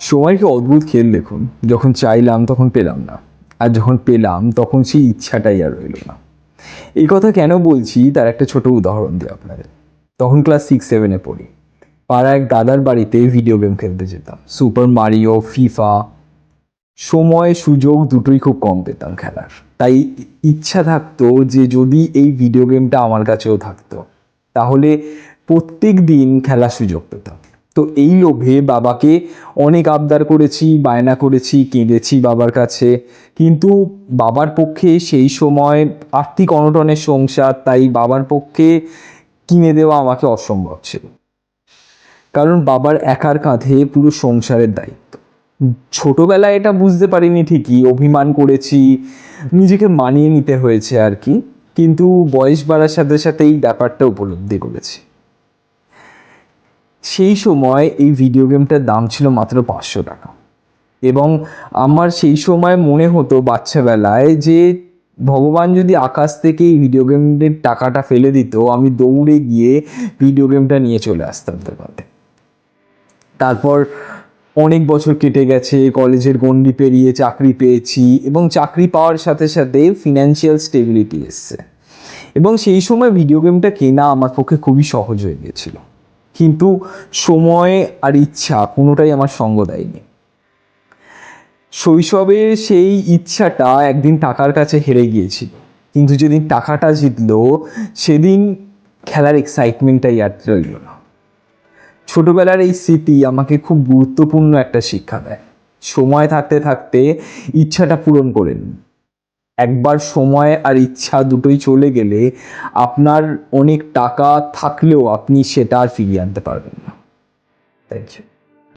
সময়কে অদ্ভুত খেল দেখুন, যখন চাইলাম তখন পেলাম না, আর যখন পেলাম তখন সেই ইচ্ছাটাই আর রইল না। এই কথা কেন বলছি তার একটা ছোট উদাহরণ দিই আপনাদের। তখন ক্লাস সিক্স সেভেনে পড়ি। পাড়া এক দাদার বাড়িতে ভিডিও গেম খেলতে যেতাম। সুপার মারিও ফিফা সময়, সুযোগ দুটোই খুব কম পেতাম খেলার। তাই ইচ্ছা থাকতো যে যদি এই ভিডিও গেমটা আমার কাছেও থাকতো, তাহলে প্রত্যেক দিন খেলার সুযোগ পেতাম। তো এই লোভে বাবাকে অনেক আবদার করেছি, বায়না করেছি, কেঁদেছি বাবার কাছে। কিন্তু বাবার পক্ষে সেই সময় আর্থিক অনটনের সংসার, তাই বাবার পক্ষে কিনে দেওয়া আমাকে অসম্ভব ছিল। কারণ বাবার একার কাঁধে পুরো সংসারের দায়িত্ব। ছোটবেলায় এটা বুঝতে পারিনি ঠিকই, অভিমান করেছি, নিজেকে মানিয়ে নিতে হয়েছে আর কি। কিন্তু বয়স বাড়ার সাথে সাথে এই ব্যাপারটা উপলব্ধি করেছি। সেই সময় এই ভিডিও গেমটার দাম ছিল মাত্র পাঁচশো টাকা। এবং আমার সেই সময় মনে হতো বাচ্চাবেলায় যে ভগবান যদি আকাশ থেকে এই ভিডিও গেমের টাকাটা ফেলে দিত, আমি দৌড়ে গিয়ে ভিডিও গেমটা নিয়ে চলে আসতাম দোকানে তারপর অনেক বছর কেটে গেছে, কলেজের গণ্ডি পেরিয়ে চাকরি পেয়েছি এবং চাকরি পাওয়ার সাথে সাথে ফিনান্সিয়াল স্টেবিলিটি এসছে। এবং সেই সময় ভিডিও গেমটা কেনা আমার পক্ষে খুবই সহজ হয়ে গিয়েছিল। কিন্তু সময় আর ইচ্ছা কোনোটাই আমার সঙ্গ দেয়নি। শৈশবে সেই ইচ্ছাটা একদিন টাকার কাছে হেরে গিয়েছিল। কিন্তু যেদিন টাকাটা জিতল, সেদিন খেলার এক্সাইটমেন্টটাই আর রইল না। ছোটবেলার এই স্মৃতি আমাকে খুব গুরুত্বপূর্ণ একটা শিক্ষা দেয়। সময় থাকতে থাকতে ইচ্ছাটা পূরণ করে নিন একবার সময় আর ইচ্ছা দুটোই চলে গেলে আপনার অনেক টাকা থাকলেও আপনি সেটা আর ফিরিয়ে আনতে পারবেন না। Thank you